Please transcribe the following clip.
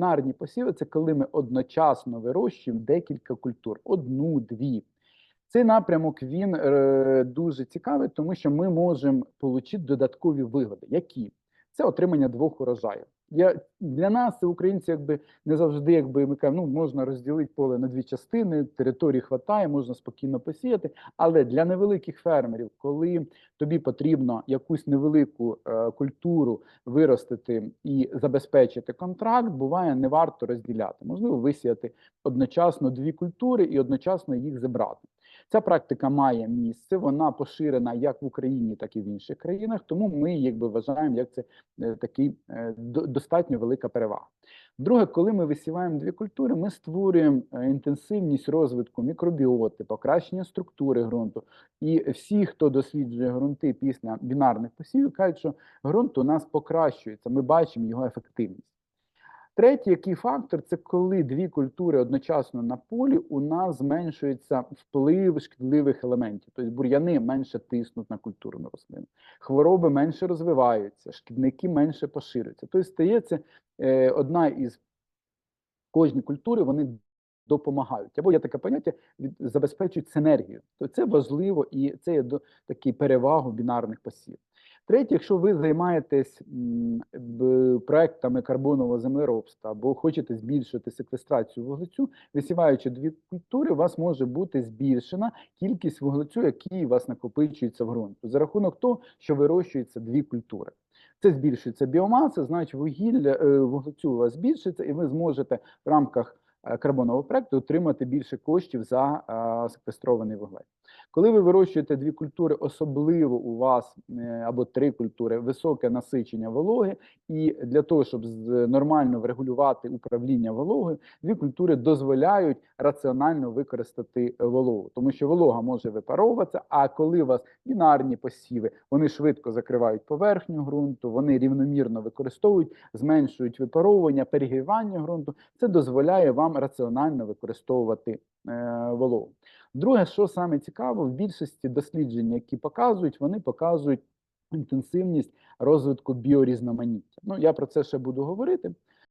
Бінарні посіви це коли ми одночасно вирощуємо декілька культур: одну, дві. Цей напрямок він е, дуже цікавий, тому що ми можемо отримати додаткові вигоди. Які? Це отримання двох урожаїв. Я, Для нас, українці, якби не завжди, якби ми кажемо, ну можна розділити поле на дві частини, території хватає, можна спокійно посіяти. Але для невеликих фермерів, коли тобі потрібно якусь невелику е, культуру виростити і забезпечити контракт, буває не варто розділяти. Можливо, висіяти одночасно дві культури і одночасно їх забрати. Ця практика має місце, вона поширена як в Україні, так і в інших країнах. Тому ми якби вважаємо, як це е, такий е, достатньо велика перевага. Друге, коли ми висіваємо дві культури, ми створюємо е, інтенсивність розвитку мікробіоти, покращення структури ґрунту. І всі, хто досліджує ґрунти після бінарних посівів, кажуть, що ґрунт у нас покращується. Ми бачимо його ефективність. Третій який фактор це коли дві культури одночасно на полі, у нас зменшується вплив шкідливих елементів. Тобто бур'яни менше тиснуть на культурну рослину, хвороби менше розвиваються, шкідники менше поширюються. Тобто стається е, одна із кожні культури, вони допомагають. Або є таке поняття, забезпечують синергію. То це важливо і це є до такий перевагу бінарних посів. Третє, якщо ви займаєтесь проектами карбонового землеробства або хочете збільшити секвестрацію вуглецю, висіваючи дві культури, у вас може бути збільшена кількість вуглецю, який у вас накопичується в ґрунті, за рахунок того, що вирощується дві культури. Це збільшується біомаса, значить вугілля е, вуглецю у вас збільшиться, і ви зможете в рамках Е, карбонового проекту отримати більше коштів за секвестрований вуглець. Коли ви вирощуєте дві культури, особливо у вас е, або три культури, високе насичення вологи, і для того, щоб нормально врегулювати управління вологою, дві культури дозволяють раціонально використати вологу, тому що волога може випаровуватися. А коли у вас бінарні посіви, вони швидко закривають поверхню ґрунту, вони рівномірно використовують, зменшують випаровування, перегрівання ґрунту. Це дозволяє вам раціонально використовувати е. Друге, що саме цікаво, в більшості досліджень, які показують, вони показують інтенсивність розвитку біорізноманіття. Ну, я про це ще буду говорити.